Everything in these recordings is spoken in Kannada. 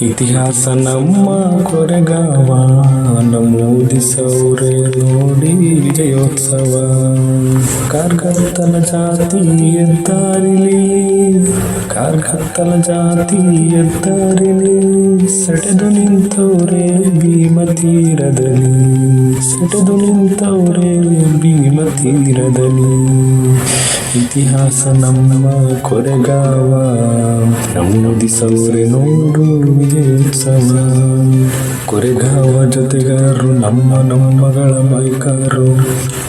ಇತಿಹಾಸ ನಮ್ಮ ಕೊರೆಗಾವ ನಮೂದಿಸೌರೆ ನೋಡಿ ವಿಜಯೋತ್ಸವ ಕಾರ್ಗತ್ತಲ ಜಾತಿ ಎದ್ದಾರಿಲಿ ಕಾರ್ಗತ್ತಲ ಜಾತಿ ಎದ್ದಾರಿಲಿ ಸೆಟೆದು ನಿಂತವ್ರೆ ಭೀಮ ತೀರದಲ್ಲಿ ಸೆಟೆದು ನಿಂತವ್ರೆ ಭೀಮ ತೀರದಲ್ಲಿ ಇತಿಹಾಸ ನಮ್ಮ ಕೊರೆಗಾವ, ನಮ್ಮದಿಸವರೆ ನೋಡು ವಿಜಯೋತ್ಸವ. ಕೊರೆಗಾವ ಜೊತೆಗಾರರು ನಮ್ಮ ನಮ್ಮಗಳ ಮೈಕಾರು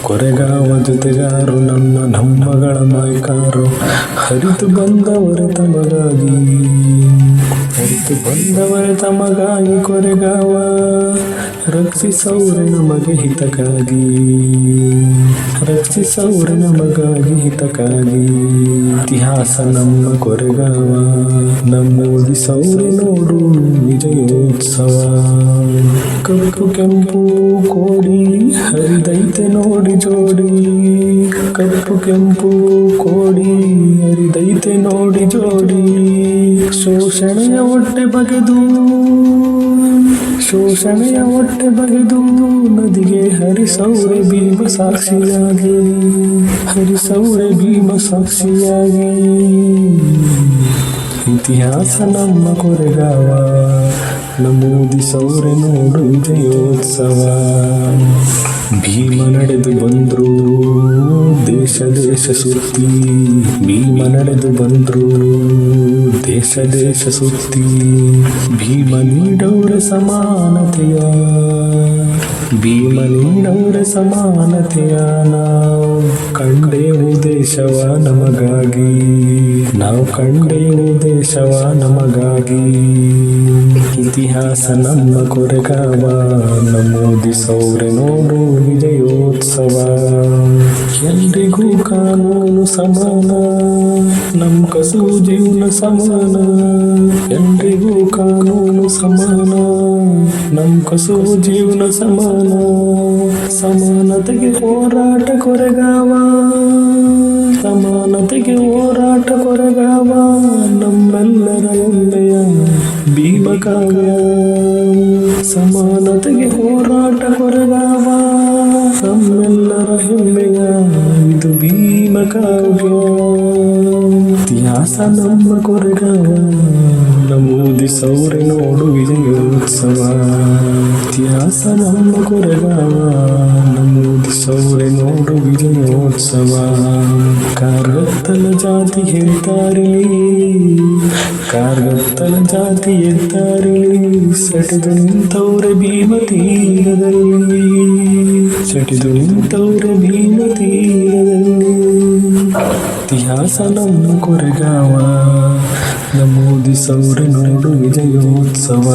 ಕೊರೆಗಾವ ಜೊತೆಗಾರರು ನಮ್ಮ ನಮ್ಮಗಳ ಮೈಕಾರು ಹರಿತು ಬಂದವರ ತಮಗಾಗಿ ಹರಿತು ಬಂದವರ ತಮಗಾಗಿ ಕೊರೆಗಾವ. ರಕ್ಷಿಸೌರೆ ನಮಗೆ ಹಿತಕಾಗಿ ರಕ್ಷಿಸೌರೆ ನಮಗಾಗಿ ಹಿತಕಾಗಿ ಇತಿಹಾಸ ನಮ್ಮ ಕೊರೆಗಾವ. ನಮೂದಿಸೌರೆ ನೋಡು ವಿಜಯೋತ್ಸವ. ಕಪ್ಪು ಕೆಂಪು ಕೋಡಿ, ಹರಿದೈತೆ ನೋಡಿ ಜೋಡಿ. ಕಪ್ಪು ಕೆಂಪು ಕೋಡಿ, ಹರಿದೈತೆ ನೋಡಿ ಜೋಡಿ. ಶೋಷಣೆಯ ಹೊಟ್ಟೆ ಬಗೆದು, ಶೋಷಣೆಯ ಹೊಟ್ಟೆ ಬಗೆದು ನದಿಗೆ ಹರಿಸೌರೆ ಭೀಮ ಸಾಕ್ಷಿಯಾಗಿ, ಹರಿಸೌರೆ ಭೀಮ ಸಾಕ್ಷಿಯಾಗಿ. ಇತಿಹಾಸ ನಮ್ಮ ಕೊರೆಗಾವ ನಮೂದಿಸೌರೆ ನೋಡು ವಿಜಯೋತ್ಸವ. ಭೀಮ ನಡೆದು ಬಂದ್ರು, ದೇಶ ದೇಶ ಸುತ್ತಿ ಭೀಮ ನಡೆದು ಬಂದ್ರು ದೇಶ ದೇಶ ಸುತ್ತಿ ಭೀಮ ನೀಡೌರ ಸಮಾನತೆಯ ಭೀಮ ನೀಡೌರ ಸಮಾನತೆಯ ನಾವು ಕಂಡೇವು ದೇಶವ ನಮಗಾಗಿ ನಾವು ಕಂಡೇವು ದೇಶವ ನಮಗಾಗಿ ಇತಿಹಾಸ ನಮ್ಮ ಕೊರೆಗಾವ ನಮೂದಿಸೌರೆ ನೋಡು ವಿಜಯೋತ್ಸವ ಎಲ್ರಿಗೂ ಕಾನೂನು ಸಮಾನ ನಮ್ಮ ಕಸು ಜೀವನ ಸಮಾನ ಎಲ್ರಿಗೂ ಕಾನೂನು ಸಮಾನ ನಮ್ಮ ಕಸು ಜೀವನ ಸಮಾನ ಸಮಾನತೆಗೆ ಹೋರಾಟ ಕೊರೆಗಾವ. ಸಮಾನತೆಗೆ ಹೋರಾಟ ಕೊರೆಗಾವ. ನಮ್ಮೆಲ್ಲರ ಹೆಮ್ಮೆಯ ಭೀಮಕಾವ್ಯ. ಸಮಾನತೆಗೆ ಹೋರಾಟ ಕೊರೆಗಾವ. ನಮ್ಮೆಲ್ಲರ ಹೆಮ್ಮೆಯ ಇದು ಭೀಮಕಾವ್ಯ. ಇತಿಹಾಸ ನಮ್ಮ ಕೊರೆಗಾವ. ನಮೂದಿಸೌರೆ ನೋಡು ವಿಜಯೋತ್ಸವ ಇತಿಹಾಸ ನಮ್ಮ ಕೊರೆಗಾವ ನಮೂದಿಸೌರೆ ನೋಡು ವಿಜಯೋತ್ಸವ ಕಾರ್ಗತ್ತಲ ಜಾತಿ ಹೇಳ್ತಾರಿಲಿ ಕಾರ್ಗತ್ತಲ ಜಾತಿ ಎದ್ದಾರಿಲಿ ಸೆಟೆದು ನಿಂತವ್ರೆ ಭೀಮ ತೀರದಲ್ಲಿ. ಸೆಟೆದು ನಿಂತವ್ರೆ ಭೀಮ ತೀರದಲ್ಲಿ. ಇತಿಹಾಸ ನಮ್ಮ ಕೊರೆಗಾವ. ನಮೂದಿಸೌರೆ ನೋಡು ವಿಜಯೋತ್ಸವ